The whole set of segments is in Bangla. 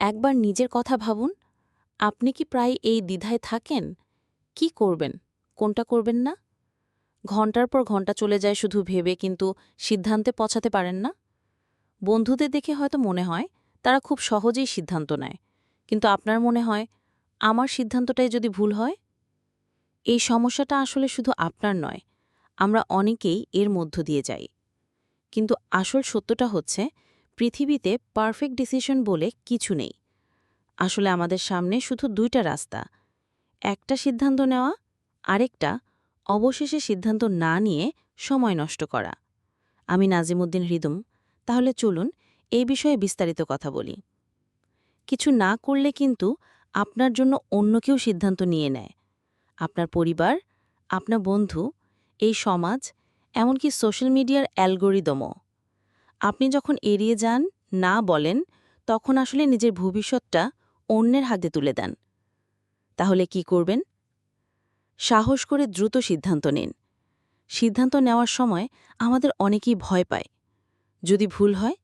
একবার নিজের কথা ভাবুন, আপনি কি প্রায় এই দ্বিধায় থাকেন? কি করবেন? কোনটা করবেন না? ঘণ্টার পর ঘণ্টা চলে যায় শুধু ভেবে কিন্তু সিদ্ধান্তে পৌঁছাতে পারেন না। বন্ধুদের দেখে হয়তো মনে হয় তারা খুব সহজেই সিদ্ধান্ত নেয়, কিন্তু আপনার মনে হয় আমার সিদ্ধান্তটাই যদি ভুল হয়? এই সমস্যাটা আসলে শুধু আপনার নয়, আমরা অনেকেই এর মধ্য দিয়ে যাই। কিন্তু আসল সত্যটা হচ্ছে পৃথিবীতে পারফেক্ট ডিসিশন বলে কিছু নেই। আসলে আমাদের সামনে শুধু দুইটা রাস্তা, একটা সিদ্ধান্ত নেওয়া, আরেকটা অবশেষে সিদ্ধান্ত না নিয়ে সময় নষ্ট করা। আমি নাজিমুদ্দিন হৃদম, তাহলে চলুন এই বিষয়ে বিস্তারিত কথা বলি। কিছু না করলে কিন্তু আপনার জন্য অন্য কেউ সিদ্ধান্ত নিয়ে নেয়। আপনার পরিবার, আপনার বন্ধু, এই সমাজ, এমনকি সোশ্যাল মিডিয়ার অ্যালগোরিদমও। আপনি যখন এড়িয়ে যান, না বলেন, তখন আসলে নিজের ভবিষ্যৎটা অন্যের হাতে তুলে দেন। তাহলে কি করবেন? সাহস করে দ্রুত সিদ্ধান্ত নিন। সিদ্ধান্ত নেওয়ার সময় আমাদের অনেকেই ভয় পায়। যদি ভুল হয়?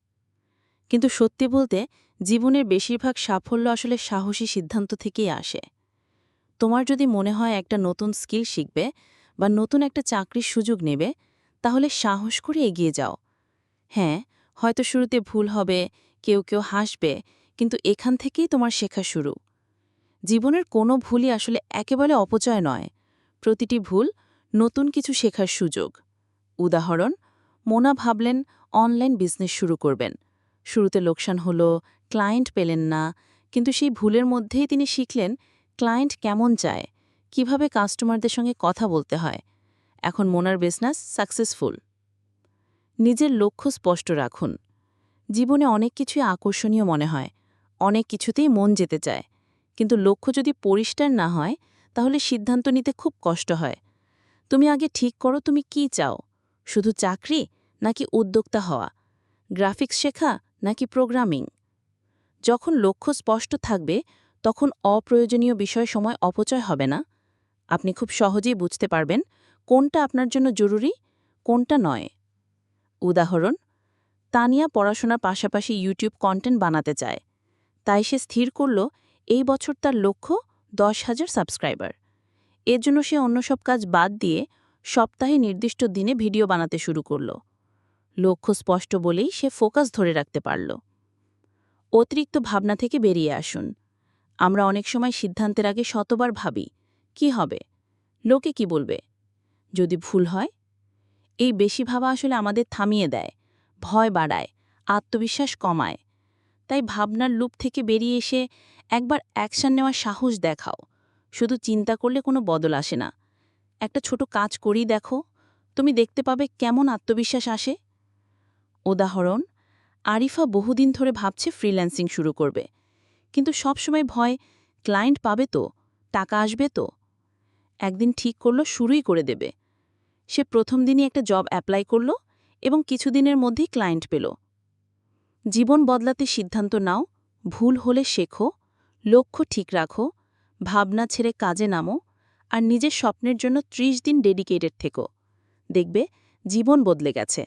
কিন্তু সত্যি বলতে, জীবনের বেশিরভাগ সাফল্য আসলে সাহসী সিদ্ধান্ত থেকেই আসে। তোমার যদি মনে হয় একটা নতুন স্কিল শিখবে বা নতুন একটা চাকরির সুযোগ নেবে, তাহলে সাহস করে এগিয়ে যাও। হ্যাঁ হয়তো শুরুতে ভুল হবে, কেউ কেউ হাসবে, কিন্তু এখান থেকেই তোমার শেখা শুরু। জীবনের কোনো ভুলই আসলে একেবারে অপচয় নয়। প্রতিটি ভুল নতুন কিছু শেখার সুযোগ। উদাহরণ, মোনা ভাবলেন, অনলাইন বিজনেস শুরু করবেন। শুরুতে লোকসান হলো, ক্লায়েন্ট পেলেন না, কিন্তু সেই ভুলের মধ্যেই তিনি শিখলেন, ক্লায়েন্ট কেমন চায়, কীভাবে কাস্টমারদের সঙ্গে কথা বলতে হয়। এখন মোনার বিজনেস সাকসেসফুল। নিজের লক্ষ্য স্পষ্ট রাখুন। জীবনে অনেক কিছুই আকর্ষণীয় মনে হয়, অনেক কিছুতেই মন যেতে চায়। কিন্তু লক্ষ্য যদি পরিষ্কার না হয়, তাহলে সিদ্ধান্ত নিতে খুব কষ্ট হয়। তুমি আগে ঠিক করো তুমি কি চাও, শুধু চাকরি নাকি উদ্যোক্তা হওয়া, গ্রাফিক্স শেখা নাকি প্রোগ্রামিং? যখন লক্ষ্য স্পষ্ট থাকবে, তখন অপ্রয়োজনীয় বিষয় সময় অপচয় হবে না। আপনি খুব সহজেই বুঝতে পারবেন কোনটা আপনার জন্য জরুরি, কোনটা নয়। উদাহরণ, তানিয়া পড়াশোনার পাশাপাশি ইউটিউব কন্টেন্ট বানাতে চায়। তাই সে স্থির করল, এই বছর তার লক্ষ্য দশ হাজার সাবস্ক্রাইবার। এর জন্য সে অন্য সব কাজ বাদ দিয়ে সপ্তাহে নির্দিষ্ট দিনে ভিডিও বানাতে শুরু করল। লক্ষ্য স্পষ্ট বলেই সে ফোকাস ধরে রাখতে পারল। অতিরিক্ত ভাবনা থেকে বেরিয়ে আসুন। আমরা অনেক সময় সিদ্ধান্তের আগে শতবার ভাবি, কি হবে? লোকে কি বলবে? যদি ভুল হয় এই বেশি ভাবা আসলে আমাদের থামিয়ে দেয়, ভয় বাড়ায়, আত্মবিশ্বাস কমায়। তাই ভাবনার লুপ থেকে বেরিয়ে এসে একবার অ্যাকশন নেওয়ার সাহস দেখাও। শুধু চিন্তা করলে কোনো বদল আসে না। একটা ছোট কাজ করেই দেখো, তুমি দেখতে পাবে কেমন আত্মবিশ্বাস আসে। উদাহরণ, আরিফা বহুদিন ধরে ভাবছে ফ্রিল্যান্সিং শুরু করবে। কিন্তু সবসময় ভয় ক্লায়েন্ট পাবে তো, টাকা আসবে তো? একদিন ঠিক করল, শুরুই করে দেবে। সে প্রথম দিনই একটা জব অ্যাপ্লাই করল এবং কিছুদিনের মধ্যেই ক্লায়েন্ট পেল। জীবন বদলাতে সিদ্ধান্ত নাও, ভুল হলে শেখো, লক্ষ্য ঠিক রাখো, ভাবনা ছেড়ে কাজে নামো আর নিজের স্বপ্নের জন্য ত্রিশ দিন ডেডিকেটেড থেকো। দেখবে জীবন বদলে গেছে।